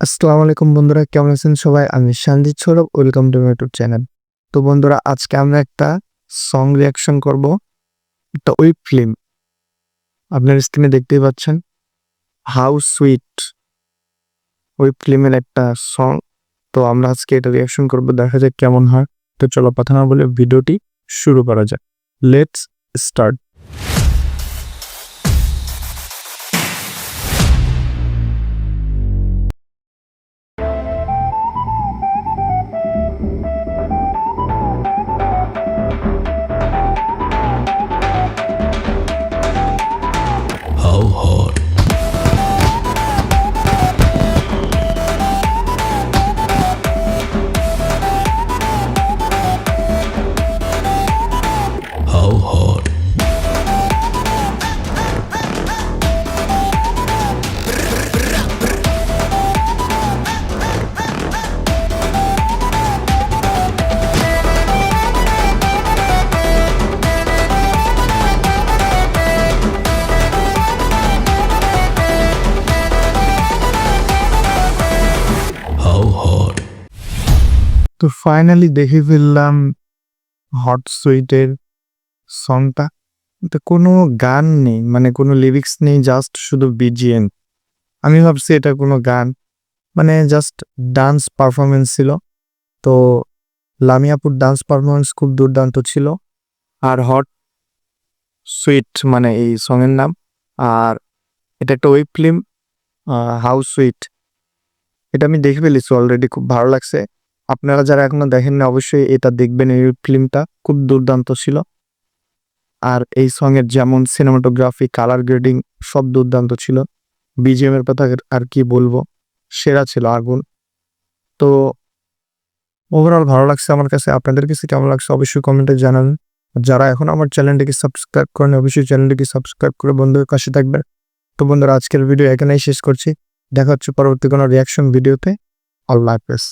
আসসালামু আলাইকুম বন্ধুরা, কেমন আছেন সবাই? আমি Sanjit Saurav, welcome to my YouTube channel. তো বন্ধুরা, আজকে আমরা একটা সং রিয়াকশন করব। একটা ওয়েব ফিল্ম আপনার স্ক্রিনে দেখতেই পাচ্ছেন। হাউ সুইট ওই ফিল্মের একটা সং তো আমরা আজকে এটা রিয়াকশন করব, দেখা যাক কেমন হয়। তো চলো কথা না বলে ভিডিওটি শুরু করা যাক। লেটস স্টার্ট তো ফাইনালি দেখে ফেললাম হট সুইটের সংটা তো কোনো গান নেই মানে কোনো লিরিক্স নেই জাস্ট শুধু বিজিএম আমি ভাবছি এটা কোনো গান মানে জাস্ট ডান্স পারফরমেন্স ছিল। তো লামিয়াপুর ডান্স পারফরমেন্স খুব দুর্দান্ত ছিল। আর হট সুইট মানে এই সঙের নাম। আর এটা একটা ওয়েব ফিল্ম হাউ সুইট এটা আমি দেখে ফেলেছি অলরেডি খুব ভালো লাগছে। আপনারা যারা এখনও দেখেননি, অবশ্যই এটা দেখবেন। এই ফিল্মটা খুব দুর্দান্ত ছিল। আর এই সং এর যেমন সিনেমাটোগ্রাফি কালার গ্রেডিং সব দুর্দান্ত ছিল। বিজিএম এর কথা আর কি বলব, সেরা ছিল আগুন। তো ওভারঅল ভালো লাগছে আমার কাছে। আপনাদের কাছে কেমন লাগছে অবশ্যই কমেন্টে জানান যারা এখন আমার চ্যানেলটিকে সাবস্ক্রাইব করেন অবশ্যই চ্যানেলটিকে সাবস্ক্রাইব করে বন্ধুদের কাছে থাকবেন। তো বন্ধুরা, আজকের ভিডিও এখানেই শেষ করছি। দেখা হচ্ছে পরবর্তী কোনো রিয়াকশন ভিডিওতে আল্লাহ হাফেজ।